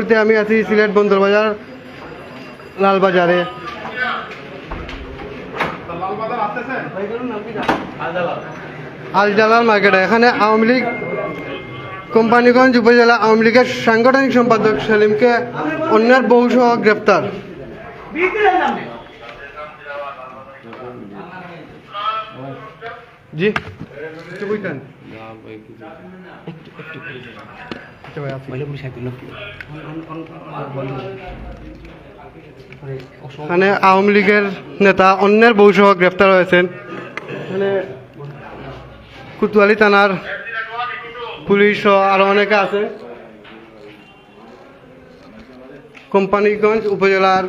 মুহূর্তে আমি আছি সিলেট বন্দরবাজার, লালবাজারে। আলজালাল মার্কেটে, এখানে আওয়ামী লীগ কোম্পানিগঞ্জ উপজেলা আওয়ামী লীগের সাংগঠনিক সম্পাদক সেলিমকে অন্যের বহুসহ গ্রেপ্তার। জি, একটু এখানে আওয়ামী লীগের নেতা, অন্যের বহুসহ গ্রেফতার হয়েছেন। মানে কুতুয়ালি থানার পুলিশ সহ আরও অনেকে আছে। কোম্পানিগঞ্জ উপজেলার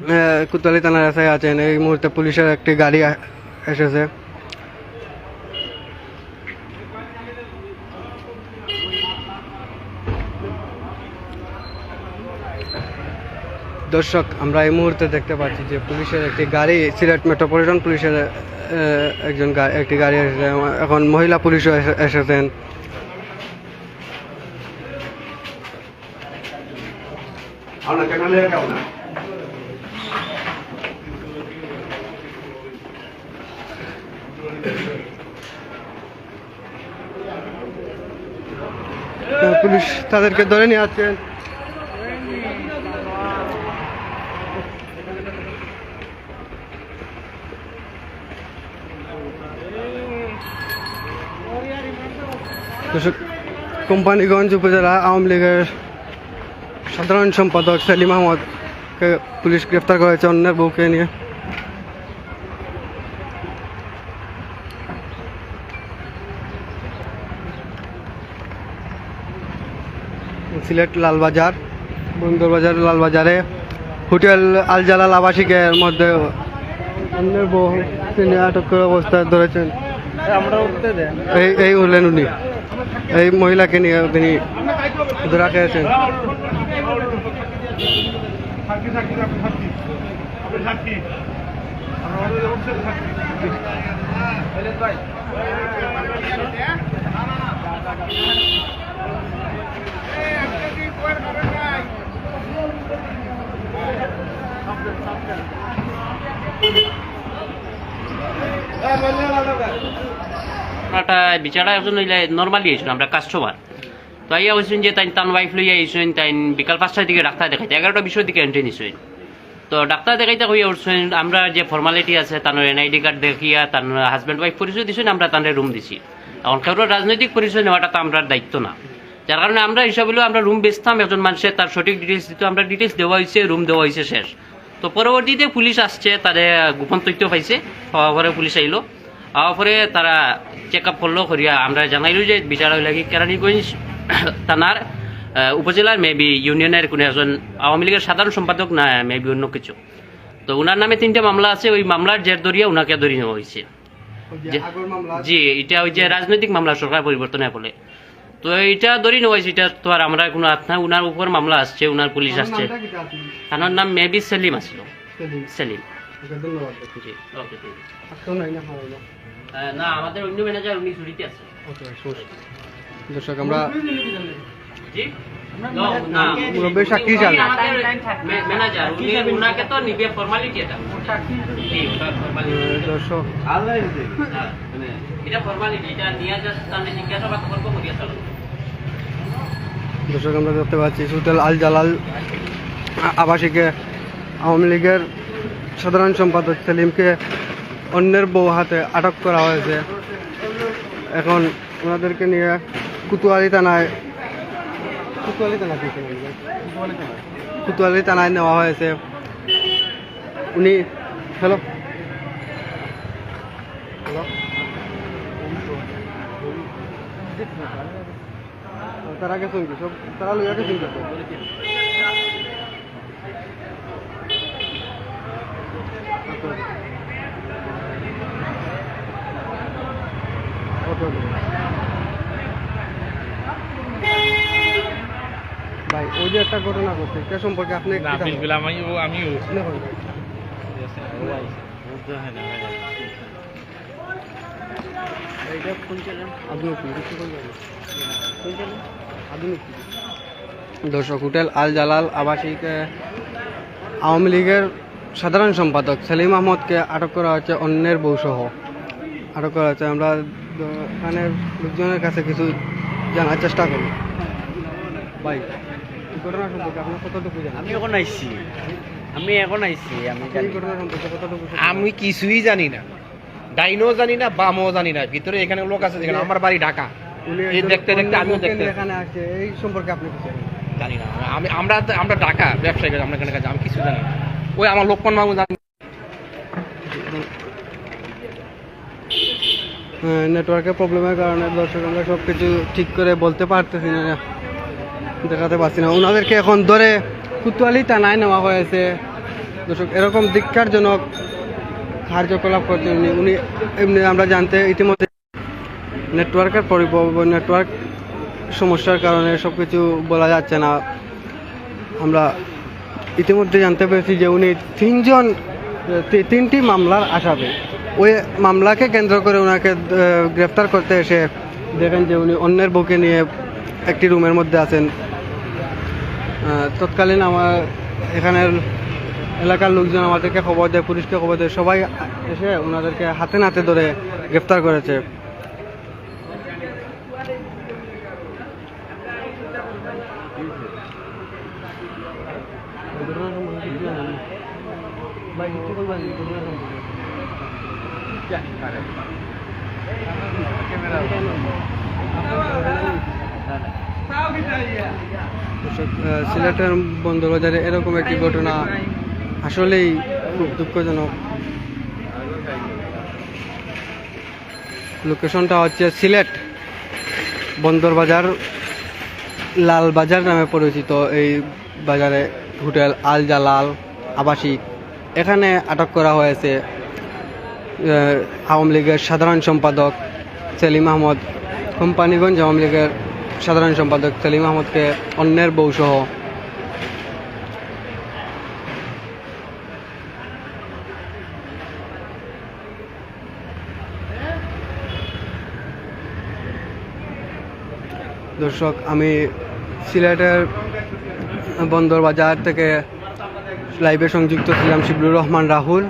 আহ, কুতুয়ালি থানার এসে আছেন। এই মুহূর্তে পুলিশের একটি গাড়ি এসেছে। দর্শক আমরা এই মুহূর্তে দেখতে পাচ্ছি যে পুলিশের একটি গাড়ি সিলেট মেট্রোপলিটন পুলিশের একজন একটি গাড়ি এসেছে। এখন মহিলা পুলিশও এসে- এসেছেন। আহ, পুলিশ তাদেরকে ধরে নিয়ে দর্শক, কোম্পানিগঞ্জ উপজেলা আওয়ামী লীগের সাধারণ সম্পাদক সেলিম আহমদকে পুলিশ গ্রেফতার করেছে অন্যের বউকে নিয়ে। সিলেট লালবাজার, বন্দরবাজার লালবাজারে, হোটেল আলজালাল আবাসিকের মধ্যে অন্যের বহু তিনি আটক করে অবস্থায় ধরেছেন। এই এই হলেন উনি। এই মহিলাকে নিয়ে তিনি ধরা খেয়েছেন। আমরা যে ফর্মালিটি আছে তার এনআইডি কার্ড দেখিয়া তার হাজব্যান্ড ওয়াইফ পরিচয় দিছেন আমরা তাদের রুম দিছি। এখন কারোর রাজনৈতিক পরিচয় নেওয়াটা তো আমরা দায়িত্ব না। যার কারণে আমরা হিসাব আমরা রুম বেচতাম, একজন মানুষের তার সঠিক ডিটেলস দিত, আমরা ডিটেলস দেওয়া হয়েছে রুম দেওয়া হয়েছে শেষ। তো পরবর্তীতে পুলিশ আসছে তাদের গোপন তথ্য পাইছে। হওয়ার পরে পুলিশ আইলো। হওয়ার পরে তারা চেক আপ করল করিয়া আমরা জানাইলো যে বিচার হইলে কি কেরানীগঞ্জ থানার উপজেলার মেবি ইউনিয়নের কোনো একজন আওয়ামী লীগের সাধারণ সম্পাদক না মেবি অন্য কিছু। তো ওনার নামে তিনটা মামলা আছে ওই মামলার জের ধরিয়া ওনাকে ধরে নেওয়া হয়েছে জি এটা ওই যে রাজনৈতিক মামলা সরকার পরিবর্তনে বলে তো এটা ধরি নয় সেটা তো আর আমরা কোনো হাত না ওনার উপর মামলা আসছে উনার পুলিশ আসছে। থানার নাম মেবি সেলিম আসলো সেলিম। ধন্যবাদ। জি ওকে না আমাদের অন্য ম্যানেজার উনি ছুটিতে আছে। দর্শক আমরা জি? মুরব্বী সাক্ষী আহ, দর্শক। করিয়া চলো। দর্শক আমরা দেখতে পাচ্ছি সুতেল আল জালাল আবাসিকে আওয়ামী লীগের সাধারণ সম্পাদক সেলিমকে অন্যের বউ হাতে আটক করা হয়েছে। এখন ওনাদেরকে নিয়ে কুতুয়ালি থানায় কুতুয়ালি থানায় নেওয়া হয়েছে উনি হ্যালো হ্যালো তারা গেছে সব তারা লইয়া গেছে কি ভাই ওই যে একটা ঘটনা ঘটছে সে সম্পর্কে আপনি আমি দর্শক হোটেল আল জালাল আবাসিক আওয়ামী লীগের সাধারণ সম্পাদক সেলিম আহমদকে আটক করা হয়েছে অন্যের বউসহ। আটক করা হয়েছে আমরা এখানে লোকজনের কাছে কিছু জানার চেষ্টা করি এই ঘটনা সম্পর্কে আপনার কতটুকু জানেন? আমি এখন আইছি। আমি এখন আইছি আমি জানি ঘটনা সম্পর্কে কতটুকু আমি কিছুই জানি না। ডাইনও জানি না বামও জানি না। ভিতরে এখানে লোক আছে যেখানে আমার বাড়ি ঢাকা। এই দেখতে দেখতে আমিও দেখতে এখানে আসছে এই সম্পর্কে আপনি জানি না। আমি আমরা আমরা ঢাকা ব্যবসায়ী আমরা এখানে কাছে আমি কিছু জানি না। ওই আমার লোকমান জানি। নেটওয়ার্কের প্রবলেমের কারণে দর্শক আমরা সব কিছু ঠিক করে বলতে পারতেছি না। দেখাতে পারছি না। ওনাদেরকে এখন ধরে কুতুয়ালি টানায় নেওয়া হয়েছে দর্শক, এরকম ধিক্ষারজনক কার্যকলাপ করছেন উনি এমনি আমরা জানতে ইতিমধ্যে নেটওয়ার্কের পরিব নেটওয়ার্ক সমস্যার কারণে সব কিছু বলা যাচ্ছে না। আমরা ইতিমধ্যে জানতে পেরেছি যে উনি তিনজন তিনটি মামলার আসামি। ওই মামলাকে কেন্দ্র করে ওনাকে গ্রেফতার করতে এসে দেখেন যে উনি অন্যের বুকে নিয়ে একটি রুমের মধ্যে আছেন। তৎকালীন আমার এখানের এলাকার লোকজন আমাদেরকে খবর দেয়, পুলিশকে খবর দেয়, সবাই এসে ওনাদেরকে হাতে নাতে ধরে গ্রেফতার করেছে। সিলেটের বন্দরবাজারে এরকম একটি ঘটনা আসলেই খুব দুঃখজনক। লোকেশনটা হচ্ছে সিলেট বন্দরবাজার, লালবাজার নামে পরিচিত এই বাজারে হোটেল আল জালাল আবাসিক। এখানে আটক করা হয়েছে আওয়ামী লীগের সাধারণ সম্পাদক সেলিম আহমদ। কোম্পানিগঞ্জ আওয়ামী লীগের সাধারণ সম্পাদক সেলিম আহমদকে অন্যের বউসহ দর্শক, আমি সিলেটের বন্দর বাজার থেকে লাইভে সংযুক্ত ছিলাম শিবলুর রহমান রাহুল।